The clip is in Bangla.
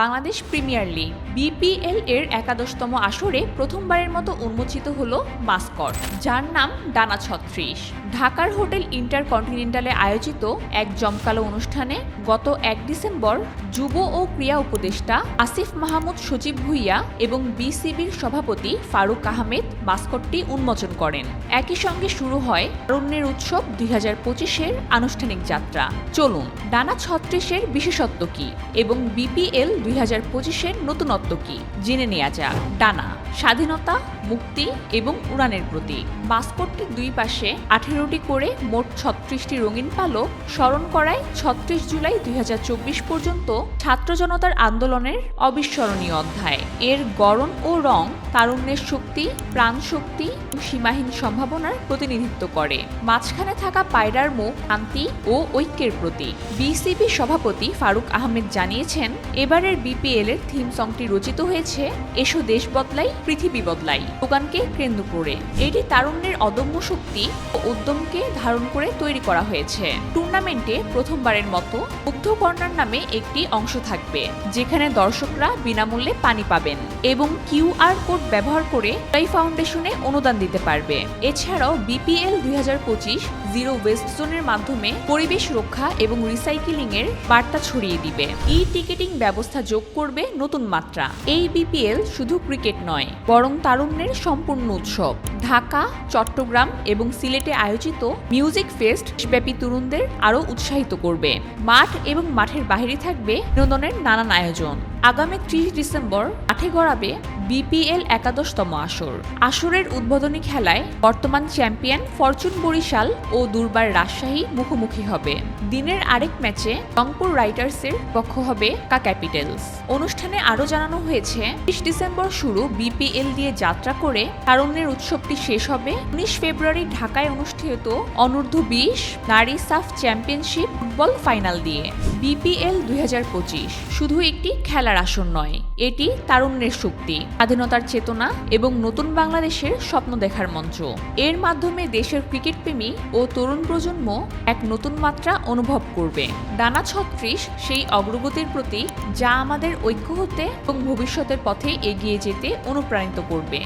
বাংলাদেশ প্রিমিয়ার লিগ বিপিএল এর একাদশতম আসরে প্রথমবারের মতো উন্মোচিত হল মাস্কট, যার নাম ডানা ছত্রিশ। ঢাকার হোটেল ইন্টারকন্টিনেন্টালে আয়োজিত এক জমকালো অনুষ্ঠানে গত এক ডিসেম্বর যুব ও ক্রীড়া উপদেষ্টা আসিফ মাহমুদ সচিব ভুইয়া এবং বিসিবির সভাপতি ফারুক আহমেদ মাস্কটটি উন্মোচন করেন। একই সঙ্গে শুরু হয় তারুণ্যের উৎসব দুই হাজার পঁচিশের আনুষ্ঠানিক যাত্রা। চলুন, ডানা ছত্রিশের বিশেষত্ব কি এবং বিপিএল দুই হাজার পঁচিশের নতুনত্ব কি? জেনে নেওয়া যাক। ডানা, স্বাধীনতা, মুক্তি এবং উড়ানের প্রতীক। মাস্কটটির দুই পাশে আঠেরোটি করে মোট ছত্রিশটি রঙিন পালক স্মরণ করায় ছত্রিশ জুলাই দুই হাজার চব্বিশ পর্যন্ত ছাত্র জনতার আন্দোলনের অবিস্মরণীয় অধ্যায়। এর গড়ন ও রং তারুণ্যের শক্তি প্রাণ শক্তি ও সীমাহীন সম্ভাবনার প্রতিনিধিত্ব করে। মাঝখানে থাকা পায়রার মুখ শান্তি ও ঐক্যের প্রতীক। বিসিবি সভাপতি ফারুক আহমেদ জানিয়েছেন, এবারের বিপিএল এর থিম সংটি রচিত হয়েছে, এসো দেশ বদলাই, পৃথিবী বদলাই দোকানকে কেন্দ্র করে। এটি তারুণ্যের অদম্য শক্তি ও উদ্যমকে ধারণ করে তৈরি করা হয়েছে। টুর্নামেন্টে প্রথমবারের মতো মুগ্ধ কর্নার নামে একটি অংশ থাকবে, যেখানে দর্শকরা বিনামূল্যে পানি পাবেন এবং কিউআর কোড ব্যবহার করে এই ফাউন্ডেশনে অনুদান দিতে পারবে। এছাড়াও বিপিএল দুই হাজার পঁচিশ জিরো ওয়েস্ট জোনের মাধ্যমে পরিবেশ রক্ষা এবং রিসাইকেলিং এর বার্তা ছড়িয়ে দিবে। ই টিকেটিং ব্যবস্থা যোগ করবে নতুন মাত্রা। এই বিপিএল শুধু ক্রিকেট নয়, বরং তারুণ্যের সম্পূর্ণ উৎসব। ঢাকা, চট্টগ্রাম এবং সিলেটে আয়োজিত মিউজিক ফেস্ট ব্যাপী তরুণদের আরও উৎসাহিত করবে। মাঠ এবং মাঠের বাইরে থাকবে বিনোদনের নানান আয়োজন। আগামী ত্রিশ ডিসেম্বর মাঠে গড়াবে বিপিএল একাদশতম আসর। আসরের উদ্বোধনী খেলায় বর্তমান চ্যাম্পিয়ন ফরচুন বরিশাল ও দুর্বার রাজশাহী মুখোমুখি হবে। দিনের আরেক ম্যাচে রংপুর রাইটার্সের পক্ষ হবে কা ক্যাপিটালস। অনুষ্ঠানে আরও জানানো হয়েছে বিশ ডিসেম্বর শুরু বিপিএল দিয়ে যাত্রা করে তারুণ্যের উৎসবটি শেষ হবে। উনিশ ফেব্রুয়ারি ঢাকায় অনুষ্ঠিত অনূর্ধ্ব বিশ নারী সাফ চ্যাম্পিয়নশিপ ফুটবল ফাইনাল দিয়ে। বিপিএল দুই হাজার পঁচিশ শুধু একটি খেলার আসর নয়, এটি তারুণ্যের শক্তি, স্বাধীনতার চেতনা এবং নতুন বাংলাদেশের স্বপ্ন দেখার মঞ্চ। এর মাধ্যমে দেশের ক্রিকেট প্রেমী ও তরুণ প্রজন্ম এক নতুন মাত্রা অনুভব করবে। ডানা ছত্রিশ সেই অগ্রগতির প্রতি যা আমাদের ঐক্য হতে এবং ভবিষ্যতের পথে এগিয়ে যেতে অনুপ্রাণিত করবে।